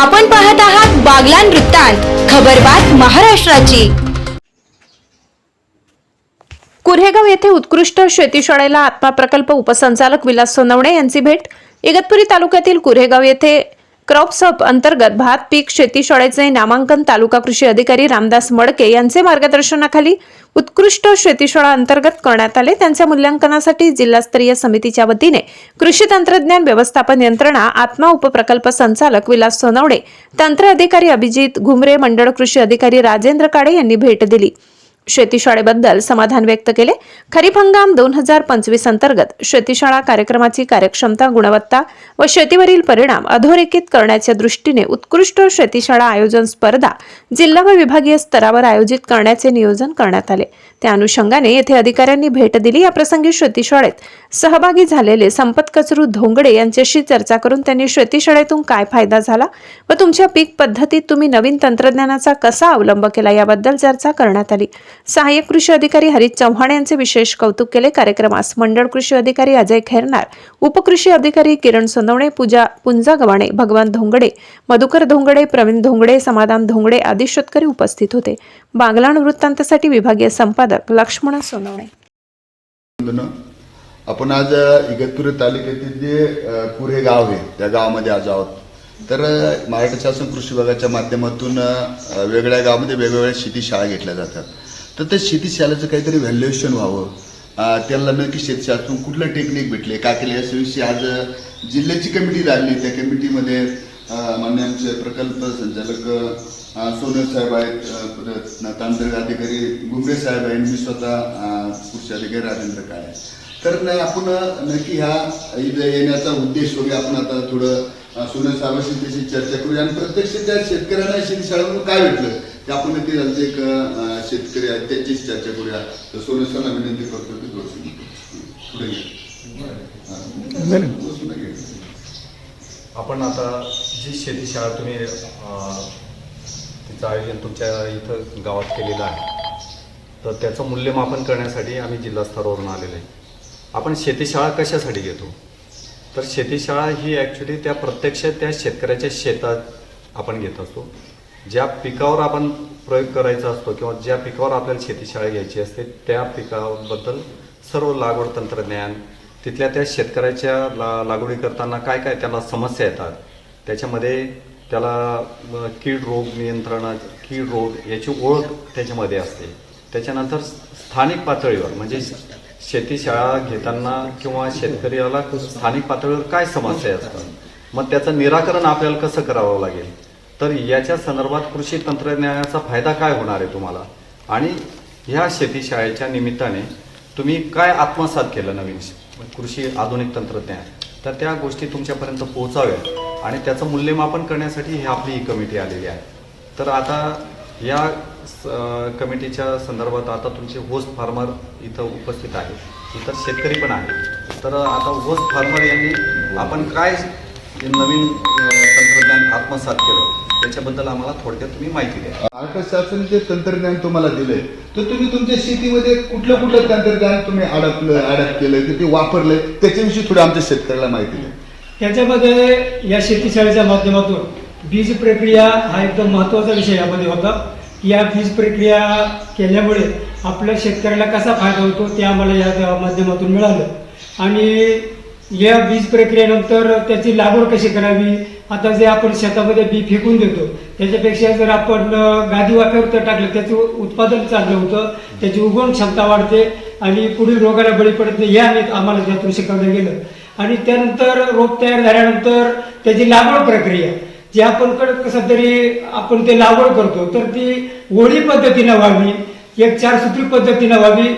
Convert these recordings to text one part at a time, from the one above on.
आपण पाहत आहात बागलान वृत्तांत खबरबात महाराष्ट्राची. कुरेगाव येथे उत्कृष्ट शेतीशाळेला आत्मा प्रकल्प उपसंचालक विलास सोनवणे यांची भेट. इगतपुरी तालुक्यातील कुरेगाव येथे क्रॉप्स हब अंतर्गत भात पीक शेतीशाळेचे नामांकन तालुका कृषी अधिकारी रामदास मडके यांचे मार्गदर्शनाखाली उत्कृष्ट शेतीशाळा अंतर्गत करण्यात आले. त्यांच्या मूल्यांकनासाठी जिल्हास्तरीय समितीच्या वतीने कृषी तंत्रज्ञान व्यवस्थापन यंत्रणा आत्मा उपप्रकल्प संचालक विलास सोनवणे तंत्र अधिकारी अभिजित घुमरे मंडळ कृषी अधिकारी राजेंद्र काडे यांनी भेट दिली. शेतीशाळेबद्दल समाधान व्यक्त केले. खरीप हंगाम दोन हजार पंचवीस अंतर्गत शेतीशाळा कार्यक्रमाची कार्यक्षमता गुणवत्ता व शेतीवरील परिणाम अधोरेखित करण्याच्या दृष्टीने उत्कृष्ट शेतीशाळा आयोजन स्पर्धा जिल्हा व विभागीय स्तरावर आयोजित करण्याचे नियोजन करण्यात आले. त्या अनुषंगाने येथे अधिकाऱ्यांनी भेट दिली. या प्रसंगी शेतीशाळेत सहभागी झालेले संपत कचरू धोंगडे यांच्याशी चर्चा करून त्यांनी शेतीशाळेतून काय फायदा झाला व तुमच्या पीक पद्धतीत तुम्ही नवीन तंत्रज्ञानाचा कसा अवलंब केला याबद्दल चर्चा करण्यात आली. सहाय्यक कृषी अधिकारी हरित चव्हाण यांचे विशेष कौतुक केले. कार्यक्रमास मंडळ कृषी अधिकारी अजय खैरनार उपकृषी अधिकारी किरण सोनवणे पूजा पुंजा गवाणे भगवान धोंगडे मधुकर धोंगडे प्रवीण धोंगडे समाधान धोंगडे आदी शेतकरी उपस्थित होते. बागलाण वृत्तांतासाठी विभागीय संपादक लक्ष्मण सोनवणे. आपण आज इगतपुरी तालुक्यातील जे कुरे गाव आहे त्या गावामध्ये आज आहोत. तर महाराष्ट्र शासन कृषी विभागाच्या माध्यमातून वेगळ्या गावामध्ये वेगवेगळ्या शेती शाळा घेतल्या जातात. तर त्या शेतीशाळेचं काहीतरी व्हॅल्युएशन व्हावं. त्याला नक्की शेतशाळेतून कुठलं टेक्निक भेटले? काय केले? याच्याविषयी आज जिल्ह्याची कमिटी झाली. त्या कमिटीमध्ये मान्य आमचे प्रकल्प संचालक सोनल साहेब आहेत तांत्रिक अधिकारी गुंबे साहेब आहेत मी स्वतः कृषी अधिकारी राजेंद्र काळे तर न आपण नक्की ह्या इथं येण्याचा उद्देश वगैरे आपण आता थोडं सोनल साहेबांशी त्याची चर्चा करूया. आणि प्रत्यक्ष त्या शेतकऱ्यांना शेती शाळेमधून काय भेटलं? ते आपण नक्की त्यांचे एक शेतकरी आहेत त्यांचीच चर्चा करूया. तर सोनल सरांना विनंती करतो की थोडंसं पुढे घे. आपण आता जी शेती शाळा तुम्ही तिचं आयोजन तुमच्या इथं गावात केलेलं आहे तर त्याचं मूल्यमापन करण्यासाठी आम्ही जिल्हा स्तरावरून आलेलो आहे. आपण शेतीशाळा कशासाठी घेतो? तर शेतीशाळा ही ॲक्च्युली त्या प्रत्यक्ष त्या शेतकऱ्याच्या शेतात आपण घेत असतो. ज्या पिकावर आपण प्रयोग करायचा असतो किंवा ज्या पिकावर आपल्याला शेतीशाळा घ्यायची असते त्या पिकाबद्दल सर्व लागवड तंत्रज्ञान तिथल्या त्या शेतकऱ्याच्या ला लागवडी करताना काय काय त्याला समस्या येतात? त्याच्यामध्ये त्याला कीड रोग नियंत्रणा कीड रोग याची ओळख त्याच्यामध्ये असते. त्याच्यानंतर स्थानिक पातळीवर म्हणजे शेतीशाळा घेताना किंवा शेतकऱ्याला स्थानिक पातळीवर काय समस्या असतात? मग त्याचं निराकरण आपल्याला कसं करावं लागेल? तर याच्या संदर्भात कृषी तंत्रज्ञानाचा फायदा काय होणार आहे तुम्हाला? आणि ह्या शेतीशाळेच्या निमित्ताने तुम्ही काय आत्मसात केलं नवीन? कृषी आधुनिक तंत्रज्ञान तर त्या गोष्टी तुमच्यापर्यंत पोहोचाव्या आणि त्याचं मूल्यमापन करण्यासाठी ही आपली ही कमिटी आलेली आहे. तर आता या स- कमिटीच्या संदर्भात आता तुमचे होस्ट फार्मर इथं उपस्थित आहेत. इतर शेतकरी पण आहेत. तर आता होस्ट फार्मर यांनी आपण काय नवीन तंत्रज्ञान आत्मसात केलं? त्याच्याबद्दल आम्हाला थोडक्यात तुम्ही माहिती द्या. महाराष्ट्र शासन जे तंत्रज्ञान तुम्हाला दिलंय तर तुम्ही तुमच्या शेतीमध्ये कुठलं कुठलं तंत्रज्ञान तुम्ही अडपलं अडॅप्ट केलंय की ते वापरलंय त्याच्याविषयी थोडं आमच्या शेतकऱ्याला माहिती द्या. त्याच्यामध्ये या शेतीशाळेच्या माध्यमातून बीज प्रक्रिया हा एकदम महत्त्वाचा विषय यामध्ये होता. की या बीज प्रक्रिया केल्यामुळे आपल्या शेतकऱ्याला कसा फायदा होतो ते आम्हाला या माध्यमातून मिळालं. आणि या बीज प्रक्रियेनंतर त्याची लागवड कशी करावी आता जे आपण शेतामध्ये बी फेकून देतो त्याच्यापेक्षा जर आपण गादी वाफ्यावर तर टाकलं त्याचं उत्पादन चांगलं होतं त्याची उगवण क्षमता वाढते आणि पुढील रोगाला बळी पडत नाही हे आम्ही आम्हाला त्यातून शिकवलं गेलं. आणि त्यानंतर रोप तयार झाल्यानंतर त्याची लागवड प्रक्रिया जी आपण कडक कसं तरी आपण ते लागवड करतो तर ती ओळी पद्धतीनं व्हावी एक चार सूत्री पद्धतीनं व्हावी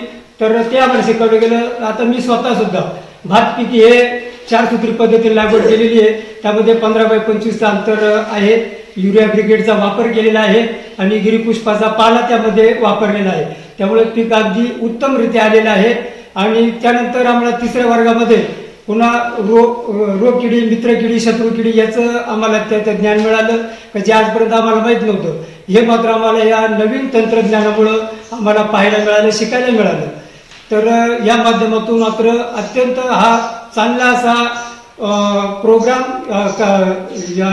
तर ते आम्हाला शिकवलं गेलं. आता मी स्वतः सुद्धा भात पिकी हे चार सूत्री पद्धतीने लागवड केलेली आहे. त्यामध्ये पंधरा बाय पंचवीसचं अंतर आहे. युरिया ब्रिगेडचा वापर केलेला आहे आणि गिरीपुष्पाचा पाला त्यामध्ये वापरलेला आहे. त्यामुळे पीक अगदी उत्तमरित्या आलेलं आहे. आणि त्यानंतर आम्हाला तिसऱ्या वर्गामध्ये पुन्हा रोग रोगकिडी किडी मित्र किडी शत्रू किडी याचं आम्हाला त्याचं ज्ञान मिळालं का जे आजपर्यंत आम्हाला माहीत नव्हतं. हे मात्र आम्हाला या नवीन तंत्रज्ञानामुळं आम्हाला पाहायला मिळालं शिकायला मिळालं. तर या माध्यमातून मात्र अत्यंत हा चांगला असा प्रोग्राम का- या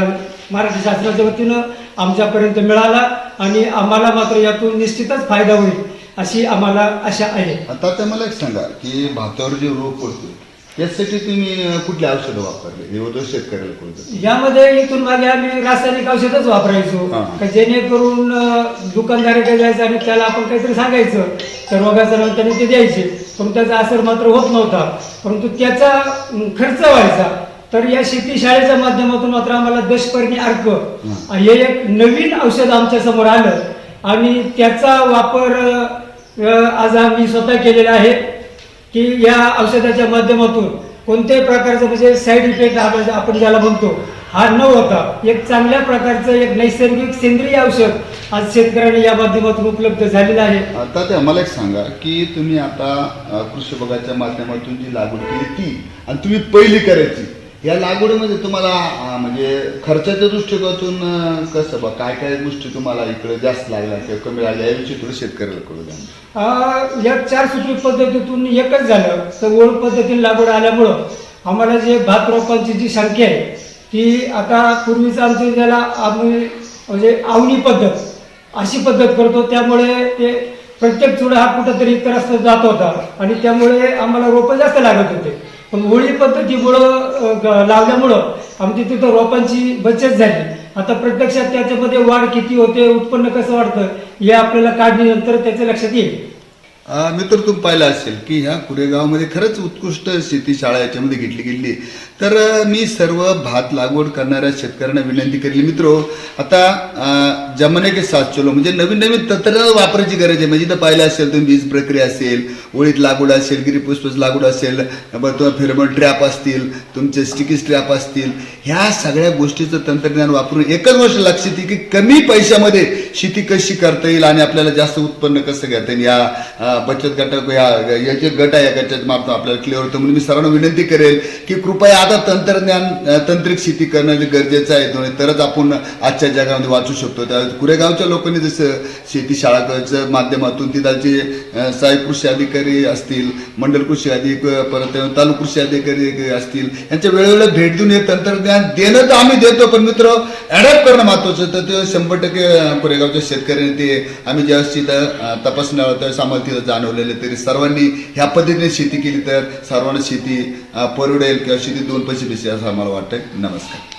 मराठी शासनाच्या वतीनं आमच्यापर्यंत मिळाला आणि आम्हाला मात्र यातून निश्चितच फायदा होईल अशी आम्हाला आशा आहे. आता ते मला एक सांगा की भातावर जे रोग पडतो त्यासाठी तुम्ही कुठली औषधं वापरले? हे शेतकऱ्याला कळतं यामध्ये इथून मागे आम्ही रासायनिक औषधच वापरायचो. हा. का जेणेकरून दुकानदाराकडे जायचं आणि त्याला आपण काहीतरी सांगायचं तर रोगाचं त्याने ते द्यायचे. पण त्याचा असर मात्र होत नव्हता. परंतु त्याचा अं, खर्च व्हायचा. तर या शेती शाळेच्या माध्यमातून मात्र आम्हाला दशपर्णी अर्क हे एक नवीन औषध आमच्यासमोर आलं. आणि त्याचा वापर अं, आज आम्ही स्वतः केलेला आहे. की या औषधाच्या माध्यमातून कोणत्याही प्रकारचं म्हणजे साईड इफेक्ट आपण आपण ज्याला म्हणतो हा न होता एक चांगल्या प्रकारचं एक नैसर्गिक सेंद्रिय औषध आज शेतकऱ्यांना या माध्यमातून उपलब्ध झालेलं आहे. आता ते आम्हाला एक सांगा की तुम्ही आता कृषी विभागाच्या माध्यमातून जी लागवड केली ती आणि तुम्ही पहिली करायची या लागवडीमध्ये तुम्हाला म्हणजे खर्चाच्या दृष्टिकोनातून कसं बा काय काय गोष्टी तुम्हाला इकडे जास्त लागल्या किंवा कमी लागल्या याविषयी थोडं शेतकऱ्याला कळू द्या. अं, या चार सूत्री पद्धतीतून एकच झालं तर ओळ पद्धतीने लागवड आल्यामुळं आम्हाला जे भात रोपांची जी संख्या आहे ती आता पूर्वीचं आमचं ज्याला आम्ही म्हणजे आवणी पद्धत अशी पद्धत करतो त्यामुळे ते प्रत्येक चुडा हा कुठंतरी इतर रस्ता जात होता आणि त्यामुळे आम्हाला रोपं जास्त लागत होते. पण होळी पद्धतीमुळं लावल्यामुळं आमची तिथं रोपांची बचत झाली. आता प्रत्यक्षात त्याच्यामध्ये वाढ किती होते उत्पन्न कसं वाढतं हे आपल्याला काढणीनंतर त्याच्या लक्षात येईल. मित्र तुम्ही पाहिलं असेल की ह्या कुरेगावमध्ये खरंच उत्कृष्ट शेती शाळा याच्यामध्ये घेतली गेली तर मी सर्व भात लागवड करणाऱ्या शेतकऱ्यांना विनंती केली मित्र आता जमाने के साथ चलो। म्हणजे नवीन नवीन तंत्रज्ञान वापरायची गरज आहे। म्हणजे तर पाहिलं असेल तुम्ही बीज प्रक्रिया असेल ओळीत लागवड असेल गिरीपुष्प लागवड असेल बरं तुम्हाला ट्रॅप असतील तुमचे स्टिकी ट्रॅप असतील. ह्या सगळ्या गोष्टीचं तंत्रज्ञान वापरून एकच गोष्ट लक्षात येईल की कमी पैशामध्ये शेती कशी करता येईल आणि आपल्याला जास्त उत्पन्न कसं घेता येईल. या बचत गट या याचे गट आहे या गटाच्या मार्फत आपल्याला क्लिअर होतं. म्हणून मी सर्वांना विनंती करेल की कृपया आता तंत्रज्ञान तांत्रिक शेती करणं गरजेचं आहे तरच आपण आजच्या जगामध्ये वाचू शकतो. त्या कुरेगावच्या लोकांनी जसं शेती शाळाच्या माध्यमातून तिथालचे जे सहाय्यक कृषी अधिकारी असतील मंडल कृषी अधिकारी परत तालुक कृषी अधिकारी असतील यांच्या वेळोवेळी भेट देऊन हे तंत्रज्ञान देणं तर आम्ही देतो पण मित्र ॲडॅप्ट करणं महत्वाचं तर ते शंभर टक्के कुरेगावच्या शेतकऱ्यांनी ते आम्ही ज्यावेळेस तिथं तपासणार तपासण्या त्यावेळेस आम्हाला तिथं जाणवलेलं तरी सर्वांनी ह्या पद्धतीने शेती केली तर सर्वांना शेती परवडेल किंवा शेती दोन पैसे बेसी असं आम्हाला वाटतंय. नमस्कार.